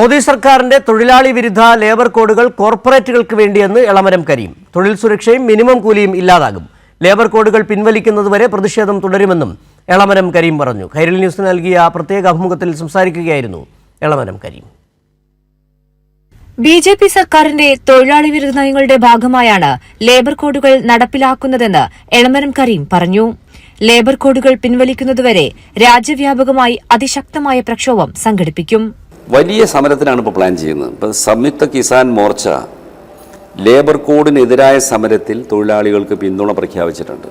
മോദി സർക്കാരിന്റെ തൊഴിലാളി വിരുദ്ധ ലേബർ കോഡുകൾ കോർപ്പറേറ്റുകൾക്ക് വേണ്ടിയെന്ന് എളമരം കരീം. തൊഴിൽ സുരക്ഷയും മിനിമം കൂലിയും ഇല്ലാതാകും. ലേബർ കോഡുകൾ പിൻവലിക്കുന്നതുവരെ പ്രതിഷേധം തുടരുമെന്നും എളമരം കരീം പറഞ്ഞു. കൈരളി ന്യൂസ് നൽകിയ പ്രത്യേക അഭിമുഖത്തിൽ സംസാരിക്കുകയായിരുന്നു Elamaram Kareem. B J P സർക്കാരിന്റെ തൊഴിലാളി വിരുദ്ധ നയങ്ങളുടെ ഭാഗമായാണ് ലേബർ കോഡുകൾ നടപ്പിലാക്കുന്നതെന്ന് എളമരം കരീം പറഞ്ഞു. ലേബർ കോഡുകൾ പിൻവലിക്കുന്നതുവരെ രാജ്യവ്യാപകമായി അതിശക്തമായ പ്രക്ഷോഭം സംഘടിപ്പിക്കും. വലിയ സമരത്തിനാണ് ഇപ്പോൾ പ്ലാൻ ചെയ്യുന്നത്. ഇപ്പോൾ സംയുക്ത കിസാൻ മോർച്ച ലേബർ കോഡിനെതിരായ സമരത്തിൽ തൊഴിലാളികൾക്ക് പിന്തുണ പ്രഖ്യാപിച്ചിട്ടുണ്ട്.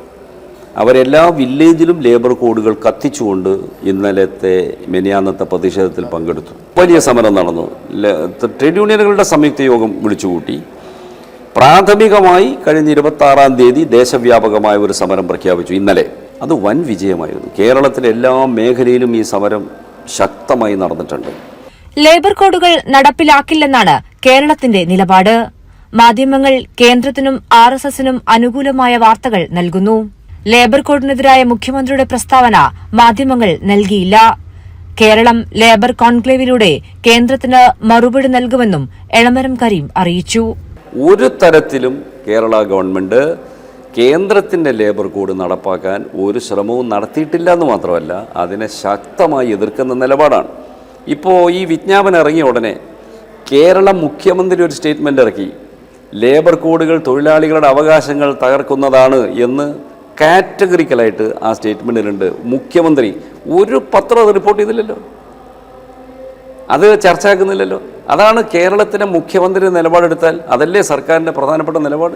അവരെല്ലാ വില്ലേജിലും ലേബർ കോഡുകൾ കത്തിച്ചുകൊണ്ട് ഇന്നലത്തെ മെനിയാന്നത്തെ പ്രതിഷേധത്തിൽ പങ്കെടുത്തു. വലിയ സമരം നടന്നു. ട്രേഡ് യൂണിയനുകളുടെ സംയുക്ത യോഗം വിളിച്ചുകൂട്ടി. പ്രാഥമികമായി കഴിഞ്ഞ ഇരുപത്തി ആറാം തീയതി ദേശവ്യാപകമായ ഒരു സമരം പ്രഖ്യാപിച്ചു ഇന്നലെ. അത് വൻ വിജയമായിരുന്നു. കേരളത്തിലെ എല്ലാ മേഖലയിലും ഈ സമരം ശക്തമായി നടന്നിട്ടുണ്ട്. ലേബർ കോഡുകൾ നടപ്പിലാക്കില്ലെന്നാണ് കേരളത്തിന്റെ നിലപാട്. മാധ്യമങ്ങൾ കേന്ദ്രത്തിനും ആർ എസ് എസിനും അനുകൂലമായ വാർത്തകൾ നൽകുന്നു. ലേബർ കോഡിനെതിരായ മുഖ്യമന്ത്രിയുടെ പ്രസ്താവന മാധ്യമങ്ങൾ നൽകിയില്ല. കേരളം ലേബർ കോൺക്ലേവിലൂടെ കേന്ദ്രത്തിന് മറുപടി നൽകുമെന്നും എളമരം കരീം അറിയിച്ചു. ഒരു തരത്തിലും കേരള ഗവൺമെന്റ് കേന്ദ്രത്തിന്റെ ലേബർ കോഡ് നടപ്പാക്കാൻ ഒരു ശ്രമവും നടത്തിയിട്ടില്ല എന്ന് മാത്രമല്ല അതിനെ ശക്തമായി എതിർക്കുന്ന നിലപാടാണ്. ഇപ്പോൾ ഈ വിജ്ഞാപനം ഇറങ്ങിയ ഉടനെ കേരള മുഖ്യമന്ത്രി ഒരു സ്റ്റേറ്റ്മെന്റ് ഇറക്കി. ലേബർ കോഡുകൾ തൊഴിലാളികളുടെ അവകാശങ്ങൾ തകർക്കുന്നതാണ് എന്ന് കാറ്റഗറിക്കലായിട്ട് ആ സ്റ്റേറ്റ്മെന്റിലുണ്ട് മുഖ്യമന്ത്രി. ഒരു പത്രം അത് റിപ്പോർട്ട് ചെയ്തില്ലല്ലോ. അത് ചർച്ചയാക്കുന്നില്ലല്ലോ. അതാണ് കേരളത്തിലെ മുഖ്യമന്ത്രി നിലപാടെടുത്താൽ അതല്ലേ സർക്കാരിന്റെ പ്രധാനപ്പെട്ട നിലപാട്?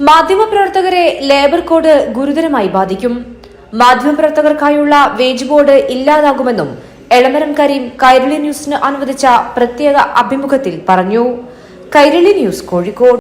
മാധ്യമപ്രവർത്തകരെ ലേബർ കോഡ് ഗുരുതരമായി ബാധിക്കും. മാധ്യമപ്രവർത്തകർക്കായുള്ള വേജ് ബോർഡ് ഇല്ലാതാകുമെന്നും എളമരം കരീം കൈരളി ന്യൂസിന് അനുവദിച്ച പ്രത്യേക അഭിമുഖത്തിൽ പറഞ്ഞു. കൈരളി ന്യൂസ് കോഴിക്കോട്.